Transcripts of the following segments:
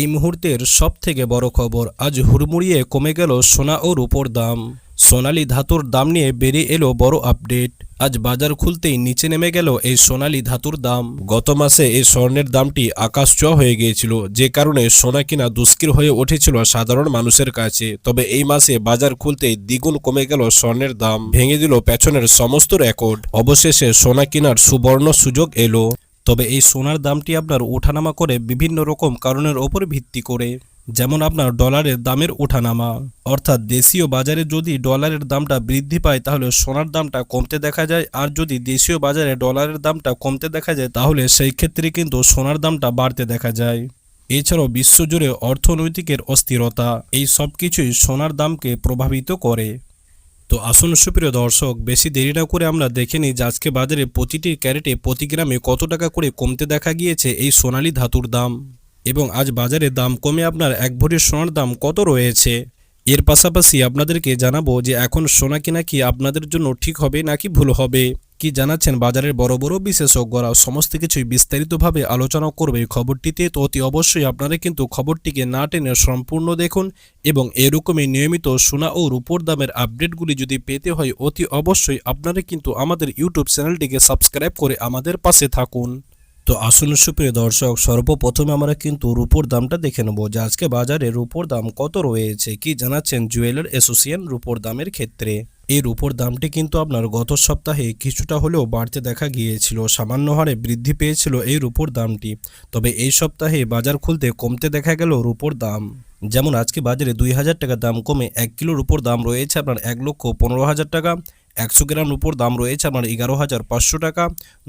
এই মুহূর্তের সব থেকে বড় খবর আজ হুড়মুড়িয়ে কমে গেল সোনা ও রূপোর দাম। সোনালি ধাতুর দাম নিয়ে বেরিয়ে এলো বড় আপডেট। আজ বাজার খুলতেই নিচে নেমে গেল এই সোনালী ধাতুর দাম। গত মাসে এই স্বর্ণের দামটি আকাশ ছোঁয়া হয়ে গিয়েছিল, যে কারণে সোনা কিনা দুষ্কির হয়ে উঠেছিল সাধারণ মানুষের কাছে। তবে এই মাসে বাজার খুলতেই দ্বিগুণ কমে গেল স্বর্ণের দাম। ভেঙে দিল পেছনের সমস্ত রেকর্ড। অবশেষে সোনা কেনার সুবর্ণ সুযোগ এলো। তবে এই সোনার দামটি আপনার ওঠানামা করে বিভিন্ন রকম কারণের ওপর ভিত্তি করে, যেমন আপনার ডলারের দামের ওঠানামা। অর্থাৎ দেশীয় বাজারে যদি ডলারের দামটা বৃদ্ধি পায়, তাহলে সোনার দামটা কমতে দেখা যায়, আর যদি দেশীয় বাজারে ডলারের দামটা কমতে দেখা যায়, তাহলে সেই ক্ষেত্রে কিন্তু সোনার দামটা বাড়তে দেখা যায়। এছাড়াও বিশ্বজুড়ে অর্থনৈতিকের অস্থিরতা, এই সব কিছুই সোনার দামকে প্রভাবিত করে। তো আসুন সুপ্রিয় দর্শক, বেশি দেরি না করে আমরা দেখে নিই যে আজকে বাজারে প্রতিটি ক্যারেটে প্রতি গ্রামে কত টাকা করে কমতে দেখা গিয়েছে এই সোনালি ধাতুর দাম। এবং আজ বাজারে দাম কমে আপনার এক ভরির সোনার দাম কত রয়েছে? এর পাশাপাশি আপনাদেরকে জানাব যে এখন সোনা কিনা কি আপনাদের জন্য ঠিক হবে নাকি ভুল হবে? কি জানাচ্ছেন বাজারের বড় বড় বিশেষজ্ঞরা? সমস্ত কিছুই বিস্তারিতভাবে আলোচনা করবে এই খবরটিতে। তো অতি অবশ্যই আপনারা কিন্তু খবরটিকে না টেনে সম্পূর্ণ দেখুন এবং এরকমই নিয়মিত সোনা ও রূপোর দামের আপডেটগুলি যদি পেতে হয়, অতি অবশ্যই আপনারা কিন্তু আমাদের ইউটিউব চ্যানেলটিকে সাবস্ক্রাইব করে আমাদের পাশে থাকুন। তো আসুন সুপ্রিয় দর্শক, সর্বপ্রথমে আমরা কিন্তু রূপোর দামটা দেখে নেব যে আজকে বাজারে রূপোর দাম কত রয়েছে, কি জানাচ্ছেন জুয়েলার অ্যাসোসিয়েশন রূপোর দামের ক্ষেত্রে। এই রূপোর দামটি কিন্তু আপনার গত সপ্তাহে কিছুটা হলেও বাড়তে দেখা গিয়েছিল, সামান্য হারে বৃদ্ধি পেয়েছিল এই রূপোর দামটি। তবে এই সপ্তাহে বাজার খুলতে কমতে দেখা গেল রূপোর দাম। যেমন আজকে বাজারে দুই হাজার টাকা দাম কমে এক কিলোর উপর দাম রয়েছে আপনার এক লক্ষ পনেরো হাজার টাকা। একশো গ্রাম উপর দাম রয়েছে আপনার এগারো হাজার পাঁচশো টাকা,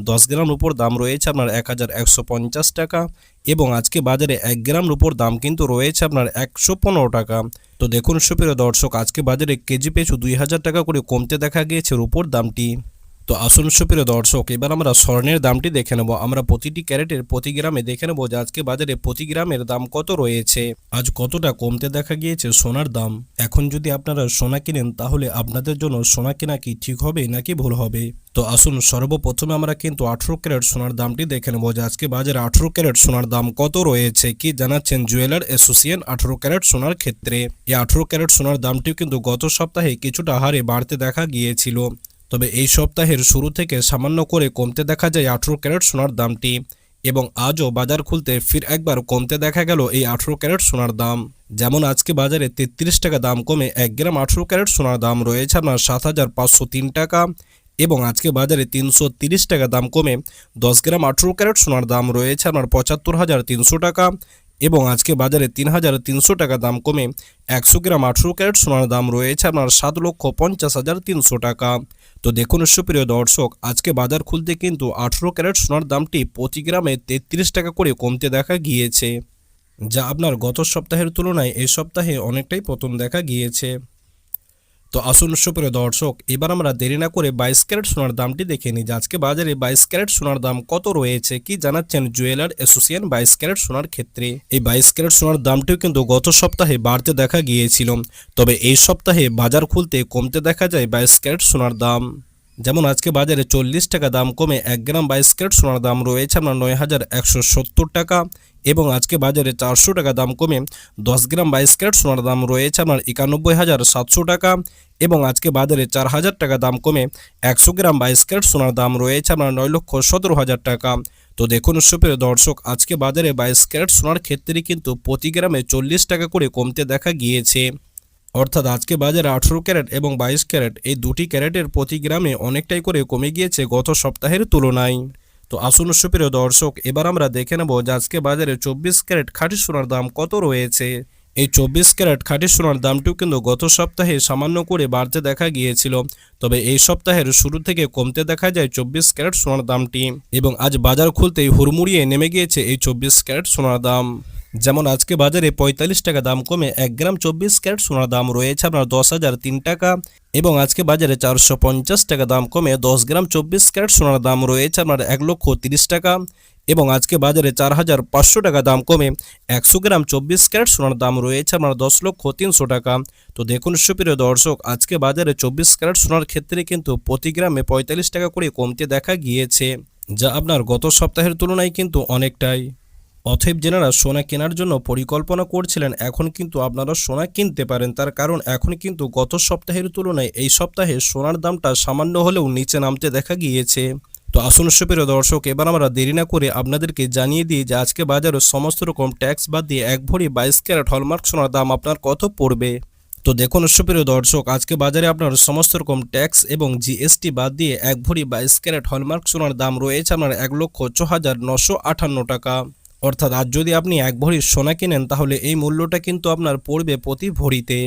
দশ গ্রাম উপর দাম রয়েছে আপনার এক হাজার একশো পঞ্চাশ টাকা এবং আজকে বাজারে এক গ্রাম উপর দাম কিন্তু রয়েছে আপনার একশো পনেরো টাকা। তো দেখুন সুপ্রিয় দর্শক, আজকে বাজারে কেজি পেছু দুই হাজার টাকা করে কমতে দেখা গিয়েছে রুপোর দামটি। তো আসুন সুপ্রিয় দর্শক, এবার আমরা স্বর্ণের দামটি দেখে নেব। আমরা প্রতিটি ক্যারেটের প্রতি গ্রামে দেখে নেব যে আজকে বাজারে প্রতি গ্রামের দাম কত রয়েছে। আজ কতটা কমতে দেখা গিয়েছে সোনার দাম? এখন যদি আপনারা সোনা কিনেন, তাহলে আপনাদের জন্য সোনা কেনা কি ঠিক হবে, নাকি ভুল হবে? তো আসুন সর্বপ্রথমে আমরা কিন্তু আঠেরো ক্যারেট সোনার দামটি দেখে নেব যে আজকে বাজারে আঠেরো ক্যারেট সোনার দাম কত রয়েছে, কি জানাচ্ছেন জুয়েলার অ্যাসোসিয়েশন আঠেরো ক্যারেট সোনার ক্ষেত্রে। এই আঠেরো ক্যারেট সোনার দামটিও কিন্তু গত সপ্তাহে কিছুটা হারে বাড়তে দেখা গিয়েছিল। তবে এই সপ্তাহের শুরু থেকে সামান্য করে কমতে দেখা যায় আঠেরো ক্যারেট সোনার দামটি এবং আজও বাজার খুলতে ফির একবার কমতে দেখা গেল এই আঠেরো ক্যারেট সোনার দাম। যেমন আজকে বাজারে তেত্রিশ টাকা দাম কমে এক গ্রাম আঠেরো ক্যারেট সোনার দাম রয়েছে আপনার সাত হাজার পাঁচশো তিন টাকা এবং আজকে বাজারে তিনশো তিরিশ টাকা দাম কমে দশ গ্রাম আঠেরো ক্যারেট সোনার দাম রয়েছে আপনার পঁচাত্তর হাজার তিনশো টাকা এবং আজকে বাজারে তিন হাজার তিনশো টাকা দাম কমে একশো গ্রাম আঠেরো ক্যারেট সোনার দাম রয়েছে আপনার সাত লক্ষ পঞ্চাশ হাজার তিনশো টাকা। তো দেখুন সুপ্রিয় দর্শক, আজকে বাজার খুলতে কিন্তু আঠেরো ক্যারেট সোনার দামটি প্রতি গ্রামে তেত্রিশ টাকা করে কমতে দেখা গিয়েছে, যা আপনার গত সপ্তাহের তুলনায় এই সপ্তাহে অনেকটাই পতন দেখা গিয়েছে। তো আসুন সুপ্রিয় দর্শক, এবার আমরা দেরি না করে বাইশ ক্যারেট সোনার দামটি দেখে নিই। আজকে বাজারে বাইশ ক্যারেট সোনার দাম কত রয়েছে, কি জানাচ্ছেন জুয়েলার অ্যাসোসিয়েশন বাইশ ক্যারেট সোনার ক্ষেত্রে? এই বাইশ ক্যারেট সোনার দামটিও কিন্তু গত সপ্তাহে বাড়তে দেখা গিয়েছিল, তবে এই সপ্তাহে বাজার খুলতে কমতে দেখা যায় বাইশ ক্যারেট সোনার দাম। যেমন আজকে বাজারে চল্লিশ টাকা দাম কমে এক গ্রাম বাইশ ক্যারেট সোনার দাম রয়েছে আপনার নয় হাজার একশো সত্তর টাকা এবং আজকে বাজারে চারশো টাকা দাম কমে দশ গ্রাম বাইশ ক্যারেট সোনার দাম রয়েছে আপনার একানব্বই হাজার সাতশো টাকা এবং আজকে বাজারে চার হাজার টাকা দাম কমে একশো গ্রাম বাইশ ক্যারেট সোনার দাম রয়েছে আপনার নয় লক্ষ সতেরো হাজার টাকা। তো দেখুন সুপ্রিয় দর্শক, আজকে বাজারে বাইশ ক্যারেট সোনার ক্ষেত্রে কিন্তু প্রতি গ্রামে চল্লিশ টাকা করে কমতে দেখা গিয়েছে। অর্থাৎ আজকে বাজারে আঠেরো ক্যারেট এবং বাইশ ক্যারেট এই দুটি ক্যারেটের প্রতি গ্রামে অনেকটাই করে কমে গিয়েছে গত সপ্তাহের তুলনায়। তো আসুন সুপ্রিয় দর্শক, এবার আমরা দেখে নেব যে আজকে বাজারে চব্বিশ ক্যারেট খাঁটি সোনার দাম কত রয়েছে। এই চব্বিশ ক্যারেট খাঁটি সোনার দামটিও কিন্তু গত সপ্তাহে সামান্য করে বাড়তে দেখা গিয়েছিল। তবে এই সপ্তাহের শুরু থেকে কমতে দেখা যায় চব্বিশ ক্যারেট সোনার দামটি এবং আজ বাজার খুলতেই হুড়মুড়িয়ে নেমে গিয়েছে এই চব্বিশ ক্যারেট সোনার দাম। যেমন আজকে বাজারে পঁয়তাল্লিশ টাকা দাম কমে এক গ্রাম চব্বিশ ক্যারেট সোনার দাম রয়েছে আপনার দশ হাজার তিন টাকা এবং আজকে বাজারে চারশো পঞ্চাশ টাকা দাম কমে দশ গ্রাম চব্বিশ ক্যারেট সোনার দাম রয়েছে আপনার এক লক্ষ তিরিশ টাকা এবং আজকে বাজারে চার হাজার পাঁচশো টাকা দাম কমে একশো গ্রাম চব্বিশ ক্যারেট সোনার দাম রয়েছে আপনার দশ লক্ষ তিনশো টাকা। তো দেখুন সুপ্রিয় দর্শক, আজকে বাজারে চব্বিশ ক্যারেট সোনার ক্ষেত্রে কিন্তু প্রতি গ্রামে পঁয়তাল্লিশ টাকা করে কমতে দেখা গিয়েছে, যা আপনার গত সপ্তাহের তুলনায় কিন্তু অনেকটাই। অথব যেনারা সোনা কেনার জন্য পরিকল্পনা করছিলেন, এখন কিন্তু আপনারা সোনা কিনতে পারেন। তার কারণ এখন কিন্তু গত সপ্তাহের তুলনায় এই সপ্তাহে সোনার দামটা সামান্য হলেও নিচে নামতে দেখা গিয়েছে। তো আসুন সুপ্রিয় দর্শক, এবার আমরা দেরি না করে আপনাদেরকে জানিয়ে দিই যে আজকে বাজারে সমস্ত রকম ট্যাক্স বাদ দিয়ে এক ভরি বাইশ ক্যারেট হলমার্ক সোনার দাম আপনার কত পড়বে? তো দেখুন সুপ্রিয় দর্শক, আজকে বাজারে আপনার সমস্ত রকম ট্যাক্স এবং জিএসটি বাদ দিয়ে এক ভরি বাইশ ক্যারেট হলমার্ক সোনার দাম রয়েছে আপনার এক লক্ষ ছ হাজার নশো আটান্ন টাকা। অর্থাৎ আজ যদি আপনি এক ভরি সোনা কিনেন, তাহলে এই মূল্যটা কিন্তু আপনার পড়বে প্রতি ভরিতে।